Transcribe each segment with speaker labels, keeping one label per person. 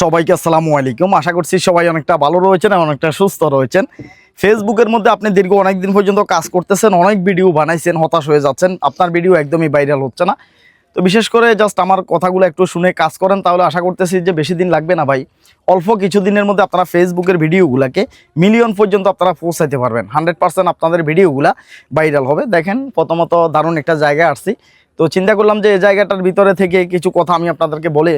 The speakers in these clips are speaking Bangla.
Speaker 1: সবাইকে আসসালামু আলাইকুম। আশা করছি সবাই অনেকটা ভালো রয়েছেন এবং অনেকটা সুস্থ রয়েছেন। ফেসবুকের মধ্যে আপনি দীর্ঘ অনেক দিন পর্যন্ত কাজ করতেছেন, অনেক ভিডিও বানাইছেন, হতাশ হয়ে যাচ্ছেন। আপনার ভিডিও একদমই ভাইরাল হচ্ছে না। তো বিশেষ করে জাস্ট আমার কথাগুলো একটু শুনে কাজ করেন, তাহলে আশা করতেছি যে বেশি দিন লাগবে না ভাই। অল্প কিছু দিনের মধ্যে আপনারা ফেসবুকের ভিডিওগুলোকে মিলিয়ন পর্যন্ত আপনারা পৌঁছাইতে পারবেন। হান্ড্রেড পার্সেন্ট আপনাদের ভিডিওগুলো ভাইরাল হবে। দেখেন, প্রথমত দারুণ একটা জায়গায় আসছি। তো চিন্তা করলাম যে এই জায়গাটার ভিতরে থেকে কিছু কথা আমি আপনাদেরকে বলে,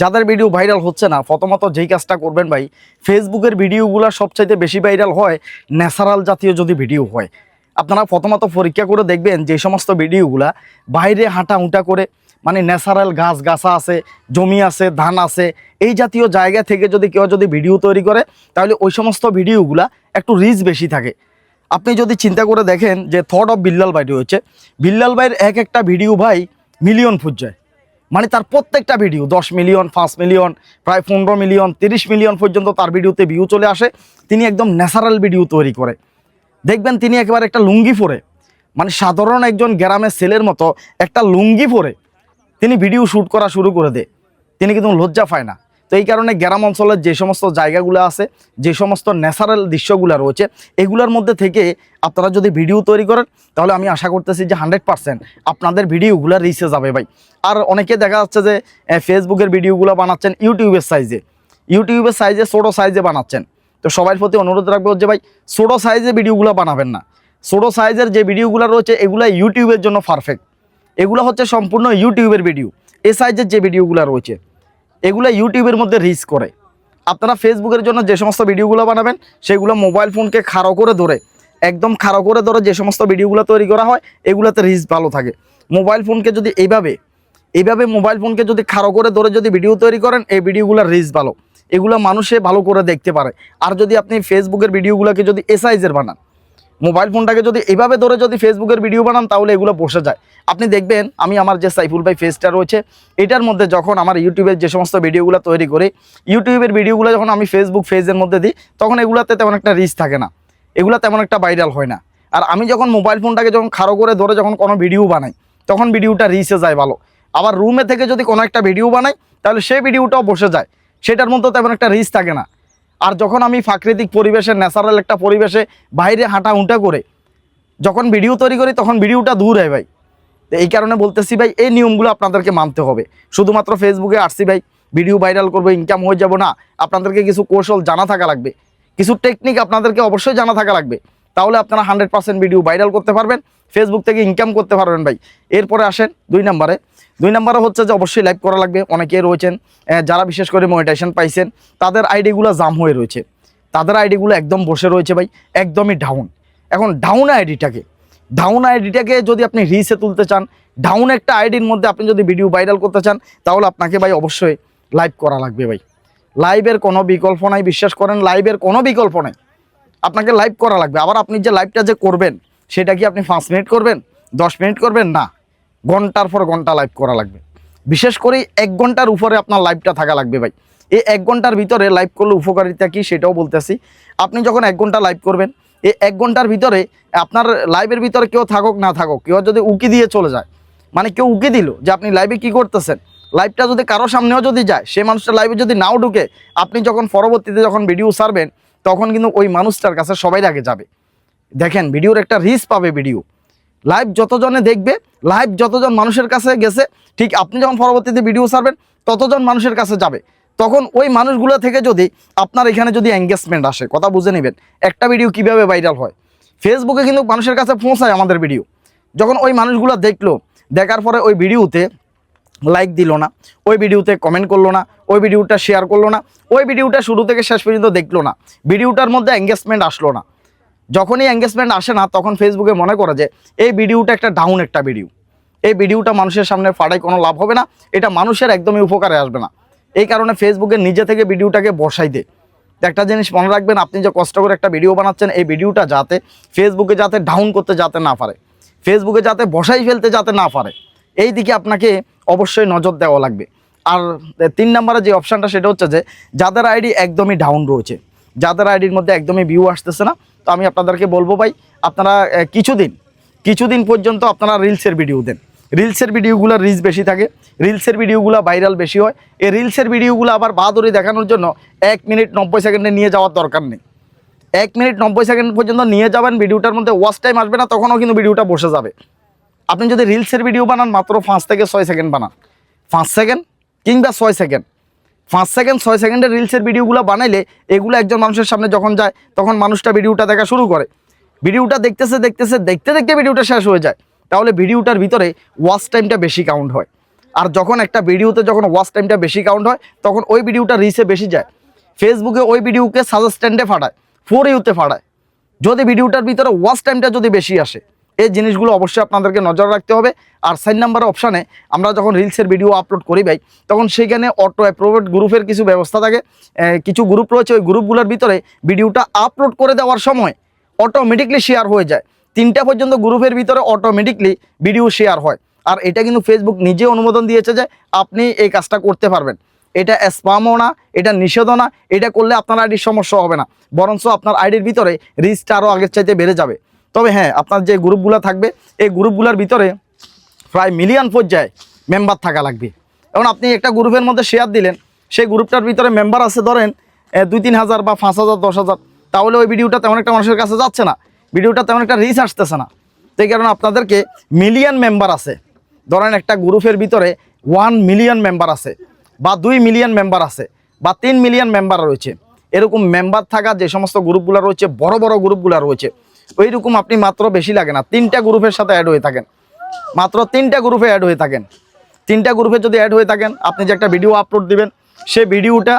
Speaker 1: যাদের ভিডিও ভাইরাল হচ্ছে না, প্রথমত যেই কাজটা করবেন ভাই ফেসবুকের ভিডিওগুলো সবচাইতে বেশি ভাইরাল হয় ন্যাচারাল জাতীয় যদি ভিডিও হয়। আপনারা প্রথমত পরীক্ষা করে দেখবেন যে সমস্ত ভিডিওগুলা বাইরে হাঁটা উঁটা করে মানে ন্যাচারাল গাছ গাছা আছে, জমি আছে, ধান আছে, এই জাতীয় জায়গা থেকে যদি কেউ যদি ভিডিও তৈরি করে, তাহলে ওই সমস্ত ভিডিওগুলা একটু রিচ বেশি থাকে। আপনি যদি চিন্তা করে দেখেন যে থট অফ বিল্লাল ভাই রয়েছে বিল্লাল ভাইয়ের এক একটা ভিডিও ভাই মিলিয়ন ফুট যায় মানে তার প্রত্যেকটা ভিডিও দশ মিলিয়ন পাঁচ মিলিয়ন প্রায় পনেরো মিলিয়ন তিরিশ মিলিয়ন পর্যন্ত তার ভিডিওতে ভিউ চলে আসে। তিনি একদম ন্যাচারাল ভিডিও তৈরি করে। দেখবেন তিনি একেবারে একটা লুঙ্গি পরে মানে সাধারণ একজন গ্রামের ছেলের মতো একটা লুঙ্গি পরে তিনি ভিডিও শ্যুট করা শুরু করে দেয়। তিনি কিন্তু লজ্জা পায় না। তো এই কারণে গ্রাম অঞ্চলের যে সমস্ত জায়গাগুলো আছে, যে সমস্ত ন্যাচারাল দৃশ্যগুলো রয়েছে, এগুলোর মধ্যে থেকে আপনারা যদি ভিডিও তৈরি করেন, তাহলে আমি আশা করতেছি যে হান্ড্রেড পার্সেন্ট আপনাদের ভিডিওগুলো রিচে যাবে ভাই। আর অনেকে দেখা যাচ্ছে যে ফেসবুকের ভিডিওগুলো বানাচ্ছেন ইউটিউবের সাইজে ইউটিউবের সাইজে ছোটো সাইজে বানাচ্ছেন। তো সবার প্রতি অনুরোধ রাখব যে ভাই, ছোটো সাইজে ভিডিওগুলো বানাবেন না। ছোটো সাইজের যে ভিডিওগুলো রয়েছে, এগুলো ইউটিউবের জন্য পারফেক্ট এগুলো হচ্ছে সম্পূর্ণ ইউটিউবের ভিডিও এ সাইজের যে ভিডিওগুলো রয়েছে এগুলো ইউটিউবের মধ্যে রিচ করে। আপনারা ফেসবুকের জন্য যে সমস্ত ভিডিওগুলো বানাবেন, সেগুলো মোবাইল ফোনকে খাড়ো করে ধরে, একদম খাড়ো করে ধরে যে সমস্ত ভিডিওগুলো তৈরি করা হয়, এগুলোতে রিচ ভালো থাকে। মোবাইল ফোনকে যদি এইভাবে এইভাবে মোবাইল ফোনকে যদি খাড়ো করে ধরে যদি ভিডিও তৈরি করেন, এই ভিডিওগুলোর রিচ ভালো। এগুলো মানুষে ভালো করে দেখতে পারে। আর যদি আপনি ফেসবুকের ভিডিওগুলোকে যদি এ সাইজের বানান মোবাইল ফোনটাকে যদি এইভাবে ধরে যদি ফেসবুকের ভিডিও বানান, তাহলে এগুলো বসে যায়। আপনি দেখবেন, আমি আমার যে সাইফুল ভাই ফেসটা রয়েছে, এটার মধ্যে যখন আমার ইউটিউবের যে সমস্ত ভিডিওগুলো তৈরি করি ইউটিউবের ভিডিওগুলো যখন আমি ফেসবুক ফেজের মধ্যে দিই, তখন এগুলাতে তেমন একটা রিচ থাকে না। এগুলো তেমন একটা ভাইরাল হয় না। আর আমি যখন মোবাইল ফোনটাকে যখন খাড়ো করে ধরে যখন কোনো ভিডিও বানাই, তখন ভিডিওটা রিচে যায় ভালো। আবার রুমে থেকে যদি কোনো একটা ভিডিও বানাই, তাহলে সেই ভিডিওটাও বসে যায়। সেটার মধ্যে তেমন একটা রিচ থাকে না। আর যখন আমি প্রাকৃতিক পরিবেশে ন্যাচারাল একটা পরিবেশে বাইরে হাঁটা উঁটা করে যখন ভিডিও তৈরি করি, তখন ভিডিওটা দূর হয় ভাই। তো এই কারণে বলতেছি ভাই, এই নিয়মগুলো আপনাদেরকে মানতে হবে। শুধুমাত্র ফেসবুকে আসছি ভাই ভিডিও ভাইরাল করব ইনকাম হয়ে যাব না। আপনাদেরকে কিছু কৌশল জানা থাকা লাগবে। কিছু টেকনিক আপনাদেরকে অবশ্যই জানা থাকা লাগবে। তাহলে আপনারা হান্ড্রেড পার্সেন্ট ভিডিও ভাইরাল করতে পারবেন ফেসবুক থেকে ইনকাম করতে পারবেন ভাই। এরপরে আসেন দুই নম্বরে। দুই নম্বরে হচ্ছে যে অবশ্যই লাইভ করা লাগবে, অনেকে রয়েছেন যারা বিশেষ করে মনিটাইজেশন পাইছেন, তাদের আইডিগুলো জাম হয়ে রয়েছে। তাদের আইডিগুলো একদম বসে রয়েছে ভাই, একদমই ডাউন এখন ডাউন আইডিটাকে ডাউন আইডিটাকে যদি আপনি রিসে তুলতে চান ডাউন একটা আইডির মধ্যে আপনি যদি ভিডিও ভাইরাল করতে চান, তাহলে আপনাকে ভাই অবশ্যই লাইভ করা লাগবে ভাই। লাইভের কোনো বিকল্প নাই, বিশ্বাস করেন লাইভের কোনো বিকল্প নাই। আপনাকে লাইভ করা লাগবে। আবার আপনি যে লাইভটা যে করবেন, সেটা কি আপনি পাঁচ মিনিট করবেন, দশ মিনিট করবেন? না। ঘণ্টার পর ঘণ্টা লাইভ করা লাগবে। বিশেষ করে এক ঘণ্টার উপরে আপনার লাইভটা থাকা লাগবে ভাই। এই এক ঘণ্টার ভিতরে লাইভ করলে উপকারিতা কি সেটাও বলতেছি। আপনি যখন এক ঘণ্টা লাইভ করবেন, এই এক ঘণ্টার ভিতরে আপনার লাইভের ভিতরে কেউ থাকুক, না থাকুক, কেউ যদি উকি দিয়ে চলে যায় মানে কেউ উকি দিল যে আপনি লাইভে কি করতেছেন লাইভটা যদি কারও সামনেও যদি যায় সেই মানুষটা লাইভে যদি নাও ঢুকে, আপনি যখন পরবর্তীতে যখন ভিডিও ছাড়বেন তখন কিন্তু ওই মানুষটার কাছে সবাই আগে যাবে। দেখেন, ভিডিওর একটা রিচ পাবে ভিডিও। লাইভ যতজনে দেখবে লাইভ যতজন মানুষের কাছে গেছে, ঠিক আপনি যখন পরবর্তীতে ভিডিও ছাড়বেন, ততজন মানুষের কাছে যাবে। তখন ওই মানুষগুলো থেকে যদি আপনার এখানে যদি এঙ্গেজমেন্ট আসে, কথা বুঝে নেবেন, একটা ভিডিও কীভাবে ভাইরাল হয়? ফেসবুকে কিন্তু মানুষের কাছে পৌঁছায় আমাদের ভিডিও যখন ওই মানুষগুলো দেখল, দেখার পরে ওই ভিডিওতে লাইক দিল না, ওই ভিডিওতে কমেন্ট করল না, ওই ভিডিওটা শেয়ার করল না, ওই ভিডিওটা শুরু থেকে শেষ পর্যন্ত দেখল না। ভিডিওটার মধ্যে এঙ্গেজমেন্ট আসলো না। যখনই এঙ্গেজমেন্ট আসে না, তখন ফেসবুকে মনে করে যে, এই ভিডিওটা একটা ডাউন একটা ভিডিও এই ভিডিওটা মানুষের সামনে ফাটাই কোনো লাভ হবে না, এটা মানুষের একদমই উপকারে আসবে না। এই কারণে ফেসবুকে নিজে থেকে ভিডিওটাকে বসাই দে। একটা জিনিস মনে রাখবেন, আপনি যে কষ্ট করে একটা ভিডিও বানাচ্ছেন, এই ভিডিওটা যাতে ফেসবুকে যাতে ডাউন করতে যাতে না পারে। ফেসবুকে যাতে বসাই ফেলতে যাতে না পারে। এই দিকে আপনাকে অবশ্যই নজর দেওয়া লাগবে। আর তিন নম্বরে যে অপশানটা সেটা হচ্ছে যে, যাদের আইডি একদমই ডাউন রয়েছে, যাদের আইডির মধ্যে একদমই ভিউ আসতেছে না, তো আমি আপনাদেরকে বলব ভাই, আপনারা কিছুদিন কিছুদিন পর্যন্ত আপনারা রিলসের ভিডিও দেন। রিলসের ভিডিওগুলো রিচ বেশি থাকে রিলসের ভিডিওগুলো ভাইরাল বেশি হয়। এই রিলসের ভিডিওগুলো আবার বাহাদুরি দেখানোর জন্য এক মিনিট নব্বই সেকেন্ডে নিয়ে যাওয়ার দরকার নেই। এক মিনিট নব্বই সেকেন্ড পর্যন্ত নিয়ে যাবেন ভিডিওটার মধ্যে ওয়াচ টাইম আসবে না, তখনও কিন্তু ভিডিওটা বসে যাবে। আপনি যদি রিলসের ভিডিও বানান, মাত্র পাঁচ থেকে ছয় সেকেন্ড বানান। পাঁচ সেকেন্ড কিংবা ছয় সেকেন্ড পাঁচ সেকেন্ড ছয় সেকেন্ডের রিলসের ভিডিওগুলো বানাইলে এগুলো একজন মানুষের সামনে যখন যায়, তখন মানুষটা ভিডিওটা দেখা শুরু করে। ভিডিওটা দেখতেছে দেখতেছে, দেখতে দেখতে ভিডিওটা শেষ হয়ে যায়। তাহলে ভিডিওটার ভিতরে ওয়াচ টাইমটা বেশি কাউন্ট হয়। আর যখন একটা ভিডিওতে যখন ওয়াচ টাইমটা বেশি কাউন্ট হয়, তখন ওই ভিডিওটা রিচে বেশি যায়। ফেসবুকে ওই ভিডিওকে সাজেস্ট্যান্ডে ফাটায় ফোর ইউতে ফাটায়। যদি ভিডিওটার ভিতরে ওয়াচ টাইমটা যদি বেশি আসে এই জিনিসগুলো অবশ্যই আপনাদেরকে নজর রাখতে হবে। আর সাইন নাম্বার অপশানে আমরা যখন রিলসের ভিডিও আপলোড করি ভাই, তখন সেইখানে অটো অ্যাপ্রোভেট গ্রুপের কিছু ব্যবস্থা থাকে। কিছু গ্রুপ রয়েছে, ওই গ্রুপগুলোর ভিতরে ভিডিওটা আপলোড করে দেওয়ার সময় অটোমেটিকলি শেয়ার হয়ে যায়। তিনটা পর্যন্ত গ্রুপের ভিতরে অটোমেটিকলি ভিডিও শেয়ার হয়। আর এটা কিন্তু ফেসবুক নিজে অনুমোদন দিয়েছে যে আপনি এই কাজটা করতে পারবেন। এটা স্পামও না, এটা নিষেধও না, এটা করলে আপনার আইডির সমস্যা হবে না। বরঞ্চ আপনার আইডির ভিতরে রিচটা আরও আগের চাইতে বেড়ে যাবে। তবে হ্যাঁ আপনার যে গ্রুপগুলো থাকবে, এই গ্রুপগুলোর ভিতরে প্রায় মিলিয়ন পর্যায়ে মেম্বার থাকা লাগবে। এখন আপনি একটা গ্রুপের মধ্যে শেয়ার দিলেন, সেই গ্রুপটার ভিতরে মেম্বার আছে ধরেন দুই, তিন হাজার বা পাঁচ হাজার, দশ হাজার। তাহলে ওই ভিডিওটা তেমন একটা মানুষের কাছে যাচ্ছে না। ভিডিওটা তেমন একটা রিচ আসতেছে না। তো এই কারণে আপনাদেরকে মিলিয়ন মেম্বার আছে। ধরেন একটা গ্রুপের ভিতরে ওয়ান মিলিয়ন মেম্বার আছে বা দুই মিলিয়ন মেম্বার আছে বা তিন মিলিয়ন মেম্বার রয়েছে। এরকম মেম্বার থাকা যে সমস্ত গ্রুপগুলো রয়েছে, বড় বড় গ্রুপগুলো রয়েছে ওই রকম আপনি মাত্র বেশি লাগে না। তিনটা গ্রুপের সাথে অ্যাড হয়ে থাকেন। মাত্র তিনটা গ্রুপে অ্যাড হয়ে থাকেন। তিনটা গ্রুপে যদি অ্যাড হয়ে থাকেন, আপনি যে একটা ভিডিও আপলোড দিবেন, সেই ভিডিওটা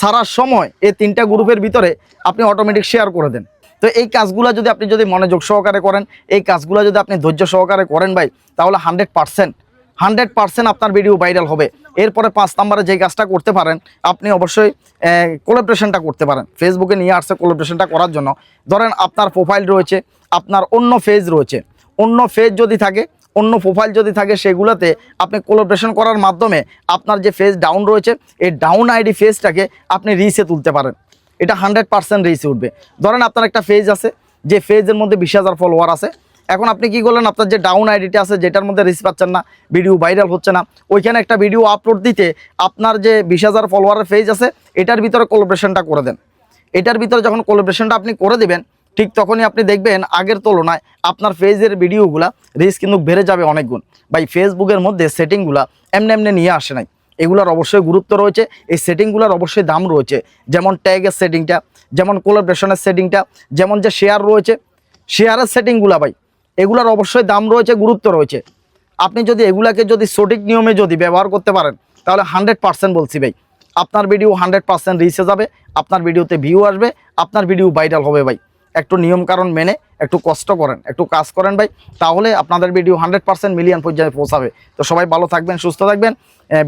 Speaker 1: সারার সময় এই তিনটা গ্রুপের ভিতরে আপনি অটোমেটিক শেয়ার করে দেন। তো এই কাজগুলো যদি আপনি যদি মনোযোগ সহকারে করেন, এই কাজগুলো যদি আপনি ধৈর্য সহকারে করেন ভাই, তাহলে হান্ড্রেড পার্সেন্ট হান্ড্রেড পার্সেন্ট আপনার ভিডিও ভাইরাল হবে। এরপরে পাঁচ নাম্বারে যে কাজটা করতে পারেন, আপনি অবশ্যই কোলাবরেশনটা করতে পারেন। ফেসবুকে নিয়ে আসছে কোলাবরেশনটা করার জন্য। ধরেন আপনার প্রোফাইল রয়েছে, আপনার অন্য ফেজ রয়েছে। অন্য ফেজ যদি থাকে, অন্য প্রোফাইল যদি থাকে, সেগুলোতে আপনি কোলাবরেশন করার মাধ্যমে আপনার যে ফেজ ডাউন রয়েছে, এই ডাউন আইডি ফেজটাকে আপনি রিসে তুলতে পারেন। এটা হান্ড্রেড পার্সেন্ট রিসে উঠবে। ধরেন আপনার একটা ফেজ আছে, যে ফেজের মধ্যে বিশ হাজার ফলোয়ার আছে এখন আপনি কি করলেন? আপনার যে ডাউন আইডিটা আছে, যেটার মধ্যে রিচ পাচ্ছেন না ভিডিও ভাইরাল হচ্ছে না, ওইখানে একটা ভিডিও আপলোড দিতে আপনার যে বিশ হাজার ফলোয়ারের পেজ আছে, এটার ভিতরে কোলাবরেশনটা করে দেন। এটার ভিতরে যখন কোলাবরেশনটা আপনি করে দেবেন, ঠিক তখনই আপনি দেখবেন আগের তুলনায় আপনার ফেজের ভিডিওগুলা রিচ কিন্তু বেড়ে যাবে অনেক গুণ। ভাই ফেসবুকের মধ্যে সেটিংগুলা এমনি এমনি নিয়ে আসে নাই। এগুলার অবশ্যই গুরুত্ব রয়েছে, এই সেটিংগুলোর অবশ্যই দাম রয়েছে। যেমন ট্যাগের সেটিংটা যেমন কোলাবরেশনের সেটিংটা যেমন যে শেয়ার রয়েছে শেয়ারের সেটিংগুলা ভাই এগুলার অবশ্যই দাম রয়েছে, গুরুত্ব রয়েছে। আপনি যদি এগুলাকে যদি সঠিক নিয়মে যদি ব্যবহার করতে পারেন, তাহলে হান্ড্রেড পার্সেন্ট বলছি ভাই, আপনার ভিডিও হান্ড্রেড পার্সেন্ট রিচে যাবে, আপনার ভিডিওতে ভিউ আসবে, আপনার ভিডিও ভাইরাল হবে ভাই। একটু নিয়ম কারণ মেনে, একটু কষ্ট করেন, একটু কাজ করেন ভাই, তাহলে আপনাদের ভিডিও হান্ড্রেড পার্সেন্ট মিলিয়ন পর্যায়ে পৌঁছাবে। তো সবাই ভালো থাকবেন, সুস্থ থাকবেন।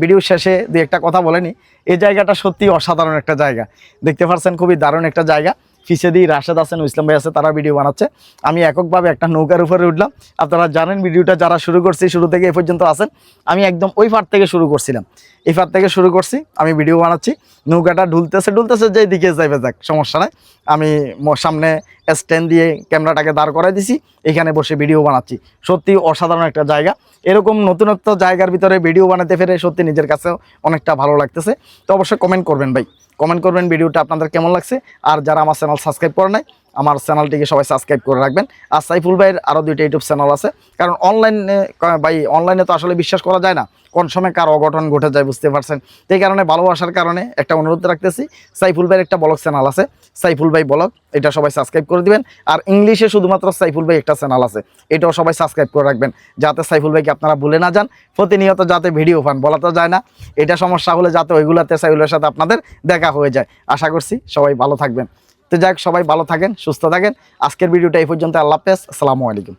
Speaker 1: ভিডিও শেষে দু একটা কথা বলেনি এই জায়গাটা সত্যি অসাধারণ একটা জায়গা। দেখতে পাচ্ছেন খুবই দারুণ একটা জায়গা। ফিসে দিয়ে রাশেদ আছেন ইসলাম ভাই আছে, তারা ভিডিও বানাচ্ছে। আমি এককভাবে একটা নৌকার উপরে উঠলাম। আপনারা জানেন ভিডিওটা যারা শুরু করছি, শুরু থেকে এ পর্যন্ত আছেন। আমি একদম ওই ফার থেকে শুরু করছিলাম। এই ফার থেকে শুরু করছি, আমি ভিডিও বানাচ্ছি। নৌকাটা ঢুলতেছে ঢুলতেছে যে দিকে যাইবে যাক, সমস্যা নাই। আমি সামনে স্ট্যান্ড দিয়ে ক্যামেরাটাকে দাঁড় করাই দিছি, এখানে বসে ভিডিও বানাচ্ছি। সত্যি অসাধারণ একটা জায়গা। এরকম নতুনত্ব জায়গার ভিতরে ভিডিও বানাতে ফেরে সত্যি নিজের কাছেও অনেকটা ভালো লাগতেছে। তো অবশ্যই কমেন্ট করবেন ভাই। কমেন্ট করবেন ভিডিওটা আপনাদের কেমন লাগছে? আর যারা আমার চ্যানেল সাবস্ক্রাইব করে নাই আমার চ্যানেলটিকে সবাই সাবস্ক্রাইব করে রাখবেন। আর সাইফুল ভাইয়ের আরও দুইটা ইউটিউব চ্যানেল আছে। কারণ অনলাইনে ভাই, অনলাইনে তো আসলে বিশ্বাস করা যায় না কোন সময় কার অঘটন ঘটে যায়, বুঝতে পারছেন? সেই কারণে ভালোবাসার কারণে একটা অনুরোধ রাখতেছি, সাইফুল ভাইয়ের একটা ব্লগ চ্যানেল আছে, সাইফুল ভাই ব্লগ, এটা সবাই সাবস্ক্রাইব করে দিবেন। আর ইংলিশে শুধুমাত্র সাইফুল ভাই একটা চ্যানেল আছে, এটাও সবাই সাবস্ক্রাইব করে রাখবেন, যাতে সাইফুল ভাইকে আপনারা ভুলে না যান। প্রতিনিয়ত যাতে ভিডিও পান, বলা তো যায় না। এটা সমস্যা হলে যাতে ওইগুলাতে, সাইফুলের সাথে আপনাদের দেখা হয়ে যায়। আশা করছি সবাই ভালো থাকবেন। তো যাক, সবাই ভালো থাকেন, সুস্থ থাকেন। আজকের ভিডিওটা এই পর্যন্ত আল্লাহ হাফেজ। আসসালামু আলাইকুম।